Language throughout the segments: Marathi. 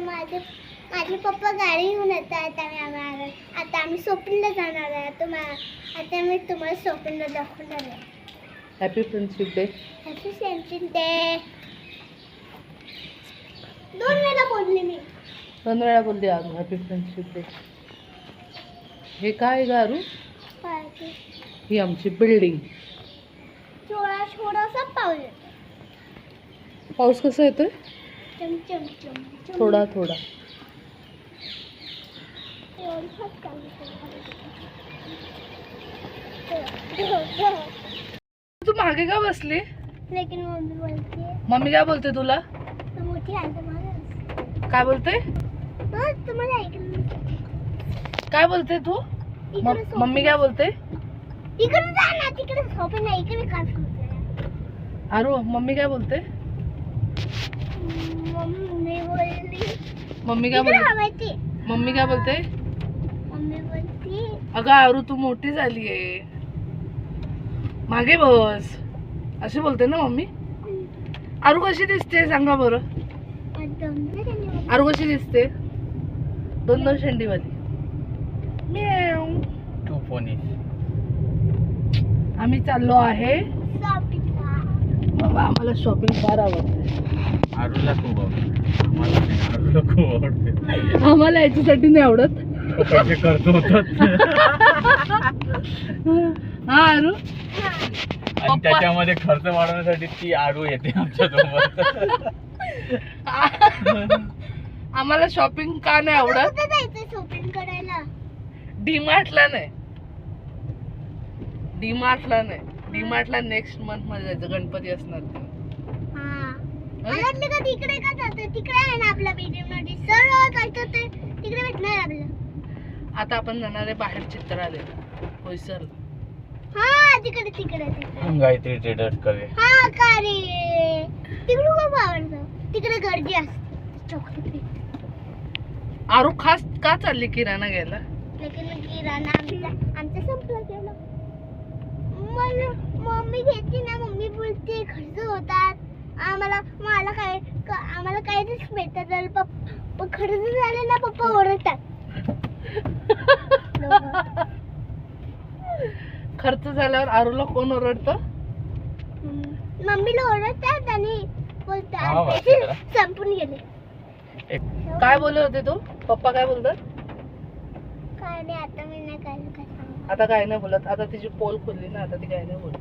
माझे माझे पप्पा गाडी घेऊन येतात आणि आम्हाला. आता आम्ही सोपिंगला जाणार आहे. तुम्हाला आता मी तुम्हाला सोपिंगला दाखवणार आहे. हॅपी फ्रेंडशिप डे हॅपी सेंटिन डे दोन वेळा बोलले मी. दोन वेळा बोलली आज हॅपी फ्रेंडशिप डे हे काय गारू ही आमची बिल्डिंग थोडा थोडासा येतो. पाऊस कसा येतोय. थोडा थोडा. तू मागे का बसली? लेकिन मम्मी काय बोलते तुला? "तू मोठी आहे तुम्हाला काय बोलते? काय बोलते तू? मम्मी काय बोलते? इकडे जा ना तिकडे झोपे नाही इकडे काय करते अरू मम्मी काय बोलते मम्मी बोलली मम्मी काय बोलते? मम्मी काय बोलते? मम्मी बोलती. अगं आरू तू मोठी झालीये मागे बस. अशी बोलते ना मम्मी? आरू कशी दिसते सांगा बरं. आरू कशी दिसते? दोन दोन शेंडीवाली. आम्ही चाललो आहे. बाबा आम्हाला शॉपिंग फार आवडते. आरूला खूप आवडते. आम्हाला नाही, आरूला खूप आवडते. आम्हाला याच्यासाठी नाही आवडत. पैसे खर्च होतात. हा आरू. आणि त्याच्यामध्ये खर्च वाढवण्यासाठी ती आरू येते आमच्यासोबत. आम्हाला शॉपिंग का नाही आवडत? कुठे जायचं शॉपिंग करायला. डीमार्टला नाही. डीमार्टला नाही. डीमार्टला नेक्स्ट मंथमध्ये जायचं. गणपती असणार का तिकडे का जातं? तिकडे आहे ना आपला बीडीएममध्ये. सरळ जायचं ते तिकडे भेटणार आपलं आता आपण जाणार आहे बाहेर चित्रालय होयसर. हा तिकडे तिकडे गायत्री हा का रे? तिकडे खूप आवडतं. तिकडे गर्दी असते. चॉकलेट आरू खास का चालली किराणा घ्यायला? लेकिन किराणा आमचा आमचं संपलं गेलं मला मम्मी घेते ना मम्मी बोलते खर्च होतात. आम्हाला मला काय क- आम्हाला काहीच भेटत नाही. पप्पा खर्च झाले ना पप्पा ओरडतात खर्च झाल्यावर आरूला कोण ओरडतं. मम्मीला ओरडतात आणि हा, बोलतात. संपून गेले काय बोलत होते तू पप्पा काय बोलतात काय नाही आता मी नाही काय काय सांगू. आता काय नाही बोलत आता तिची पोल खोलली ना आता ती काय नाही बोलत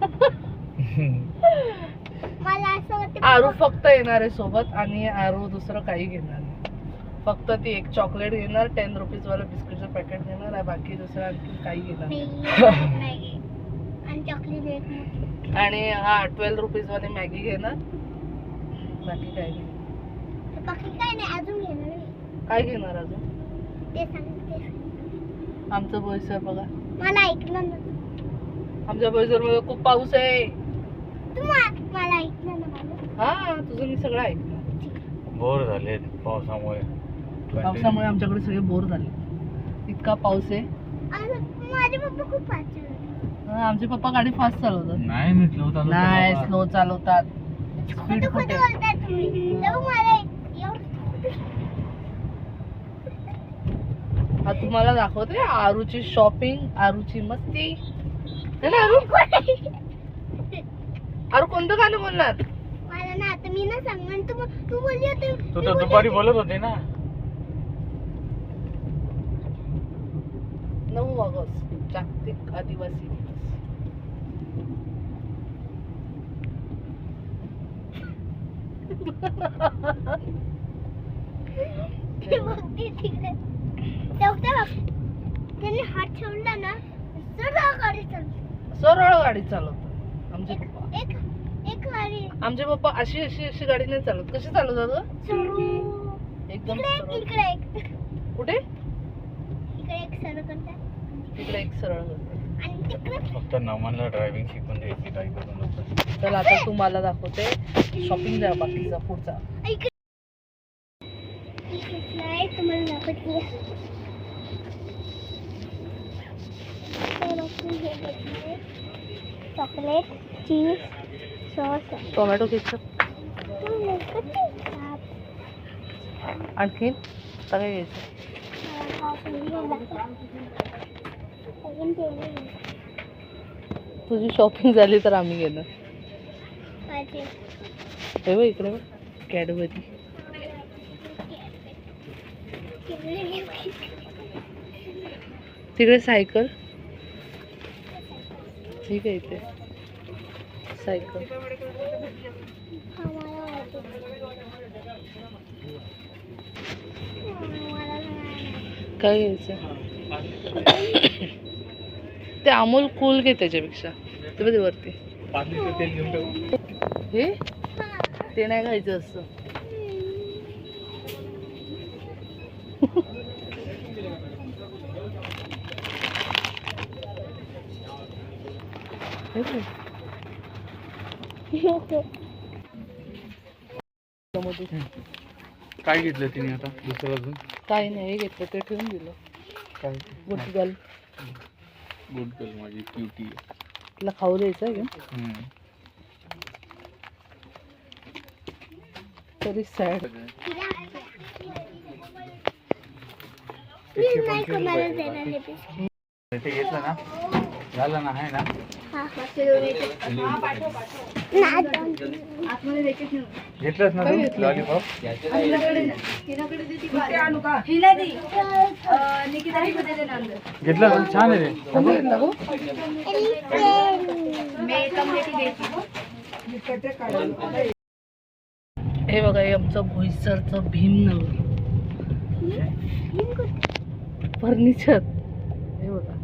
मला असं वाटतं आरू फक्त येणार आहे सोबत आणि आरू दुसरं काही घेणार नाही फक्त ती एक चॉकलेट घेणार टेन रुपीज वाला बिस्किटचं पॅकेट घेणार आणि बाकी दुसरं आणखी काही घेणार नाही. नाही नाही. आणि चॉकलेट एक मोठी. आणि हा ट्वेल्व रुपीज वाली मॅगी घेणार बाकी काही नाही बाकी काय नाही अजून घेणार. काय घेणार अजून ते सांग ते सांग. आमचं बोईसर बघा मला ऐकलं ना आमच्या बोईसरमध्ये खूप पाऊस आहे मला ऐकलं ना मला? हा तुझं मी सगळं ऐकलं. बोर झाले पावसामुळे. पावसामुळे आमच्याकडे सगळे बोर झाले. इतका पाऊस आहे. आणि माझे पप्पा खूप पाचशे होते. हा, आमचे पप्पा गाडी फास्ट चालवतात. नाही मी स्लो चालू नाही स्लो चालवतात. स्पीड खोटं खोटं. कुठे बोलताय तुम्ही. तेव्हा मला हा तुम्हाला दाखवते. आरूची शॉपिंग आरूची मस्ती. है ना आरू आरू कोणतं गाणं बोलणार मला ना आता मी ना सांगणार तू तू बोलली होती तू तर दुपारी बोलत होती ना. नऊ ऑगस्ट जागतिक आदिवासी दिवस. ती बघते तिकडे. तेवढं बघ त्याने हात ठेवला ना सरळ गाडी चालते सरळ गाडी चालवतात आमचे पप्पा एक एक गाडी आमचे पप्पा अशी अशी अशी गाडी नाही चालवत. कशी चालवतात ग? एकदम कुठे? इकडे एक सरळ करतात तिकडे एक सरळ करतात. आणि तिकडे फक्त नमनला ड्रायव्हिंग शिकून द्यायची काही करू नको चल आता तुम्हाला दाखवते. शॉपिंग द्या बाकीचा पुढचा. तुम्हाला दाखवते. Chocolate. Cheese sauce tomato ketchup आणखी काय घ्यायचं. तुझी शॉपिंग झाली तर आम्ही गेलो हे बघ इकडे बघ. कॅडबरी तिकडे सायकल ठीक आहे इथे. सायकल काय घ्यायचं? ते अमोल कूल घे त्याच्यापेक्षा. ते बघ ते वरती. हे? ते नाही खायचं असतं हे काय घेतलं तिने आता? दुसरं अजून? काही नाही हे घेतलं ते ठेवून दिलं. काय? गुटगल गुड गर्ल माझी क्युटी तुला खाऊ द्यायचं आहे तरी सॅड नाही कोणाला देणार हे पिस. ते घेतलं ना? झालं ना आहे ना. घेतलंच ना तू? घेतलं? लॉलीपॉप घेतलं ना? छान आहे ते हे बघा हे आमचं भोईसरचं भीमनगर फर्निचर हे बघा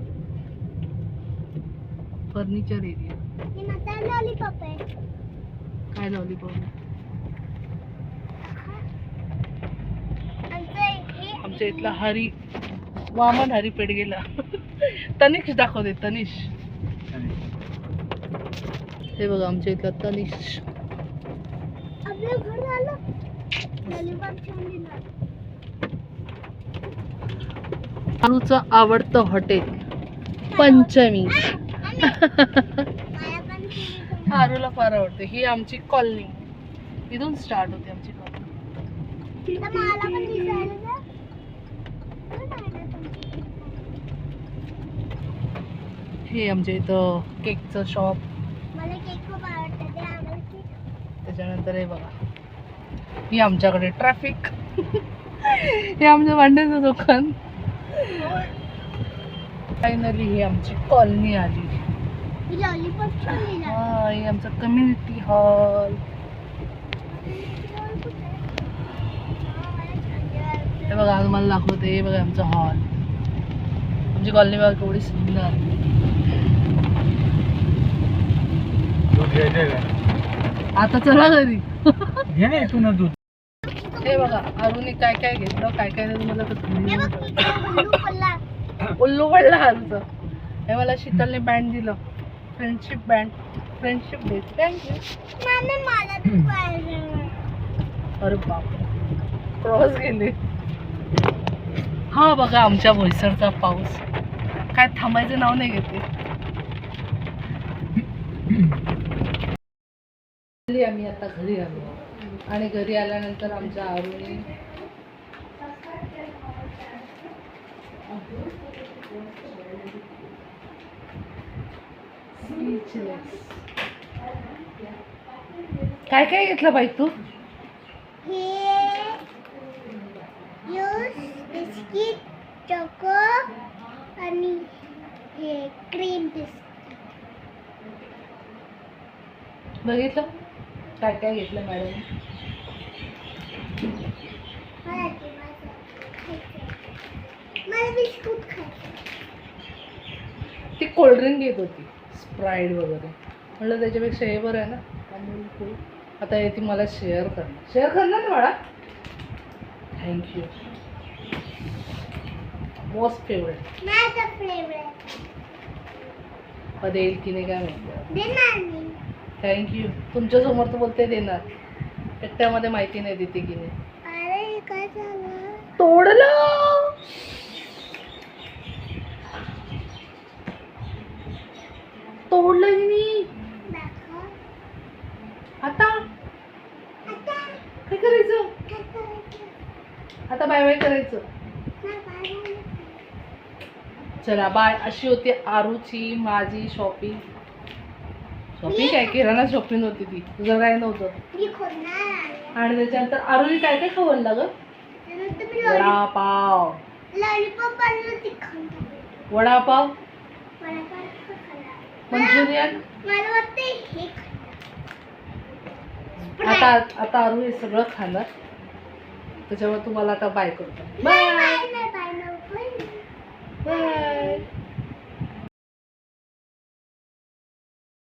फर्निचर एरिया. माझा लॉलीपॉप आहे. काय लॉलीपॉप आमचं आमच्या इथला हरी वामन हरी पेड गेला तनिष दाखवते तनिष. हे बघा आमच्या इथला तनिष. आवडतं हॉटेल पंचमी. आरूला फार आवडते. ही आमची कॉलनी इथून स्टार्ट होते आमची कॉलनी हे आमच्या इथं केकचं शॉप त्याच्यानंतर हे बघा. ही आमच्याकडे ट्रॅफिक हे आमचं भांड्याचं दुकान. फायनली ही आमची कॉलनी आली. आमचं कम्युनिटी हॉल हे बघा आज मला दाखवते हे बघा आमचं हॉल आमची कॉलनी बघा केवढी सुंदर. आता चला घरी. घे ना इथून दूध हे बघा अरुणी काय काय घेतलं काय काय नाही मला हे उल्लू पडला. आमचं. हे मला शीतलने बँड दिलं. Friendship band friendship day thank you अरे बाप क्रॉस गेले. हा बघा आमच्या बोईसरचा पाऊस. काय थांबायचं नाव नाही घेते. आम्ही आता घरी आलो. आणि घरी आल्यानंतर आमच्या आरुणी काय काय घेतलं बाई तू? हे बिस्किट चोको आणि हे क्रीम बिस्किट. बघितलं? काय काय घेतलं मॅडम. मला बिस्कुट खायचं. ती कोल्ड्रिंक घेत होती. स्प्राईड वगैरे. म्हणलं त्याच्यापेक्षा हे बरं आहे ना. अमूल कूल आता हे ती मला शेअर करणार शेअर करणार ना बाळा? थँक्यू मोस्ट फेवरेट माझा फेवरेट कधी येईल की नाही काय माहिती देणार मी. थँक्यू तुमच्यासमोर तर बोलते देणार. एकट्यामध्ये माहिती नाही देते की नाही अरे काय झालं? तोडलं! तोडलं की नाही दाखव. आता? काय करायचं? आता बाय बाय करायचं. चला बाय. अशी होती आरूची माझी शॉपिंग शॉपिंग काय? किराणा शॉपिंग होती ती. तुझं काय नव्हतं. मी. आणि त्याच्यानंतर आरूने काय काय त्यानंतर मी वडापाव. वडापाव. मंचुरियन आता आता आरू हे सगळं खाणार. त्याच्यामुळे तुम्हाला आता बाय करतो. Bye bye